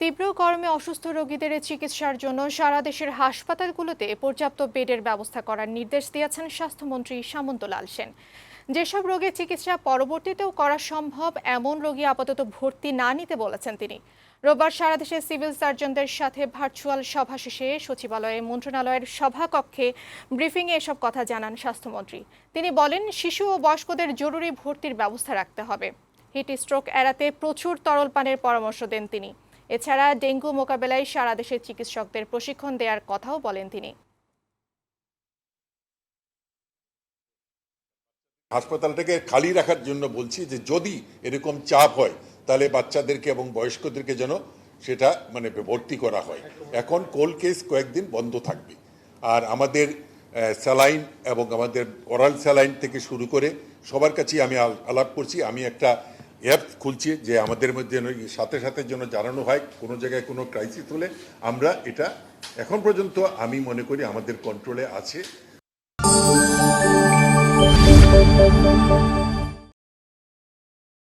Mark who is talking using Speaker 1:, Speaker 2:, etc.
Speaker 1: তীব্র গরমে অসুস্থ রোগীদের চিকিৎসার জন্য সারা দেশের হাসপাতালগুলোতে পর্যাপ্ত বেডের ব্যবস্থা করার নির্দেশ দিয়েছেন স্বাস্থ্যমন্ত্রী সামন্তলাল সেন। যেসব রোগের চিকিৎসা পরবর্তীতেও করা সম্ভব, এমন রোগী আপাতত ভর্তি না নিতে বলেছেন তিনি। রোববার সারা দেশের সিভিল সার্জনদের সাথে ভার্চুয়াল সভা শেষে সচিবালয়ে মন্ত্রণালয়ের সভাকক্ষে ব্রিফিংয়ে এসব কথা জানান স্বাস্থ্যমন্ত্রী। তিনি বলেন, শিশু ও বয়স্কদের জরুরি ভর্তির ব্যবস্থা রাখতে হবে। হিট স্ট্রোক এড়াতে প্রচুর তরল পানের পরামর্শ দেন তিনি। এছাড়া ডেঙ্গু মোকাবেলায় সারা দেশের চিকিৎসকদের প্রশিক্ষণ দেওয়ার কথাও বলেন তিনি।
Speaker 2: হাসপাতালটাকে খালি রাখার জন্য বলছি যে, যদি এরকম চাপ হয়, তাহলে বাচ্চাদেরকে এবং বয়স্কদেরকে যেন সেটা মানে ভর্তি করা হয়। এখন কোল্ড কেস কয়েকদিন বন্ধ থাকবে। আর আমাদের স্যালাইন এবং আমাদের ওরাল স্যালাইন থেকে শুরু করে সবার কাছেই আমি আলাপ করছি। আমি একটা অ্যাপ খুলছি যে আমাদের মধ্যে সাথে সাথে যেন জানানো হয়, কোনো জায়গায় কোনো ক্রাইসিস হলে আমরা এটা এখন পর্যন্ত আমি মনে করি আমাদের কন্ট্রোলে আছে।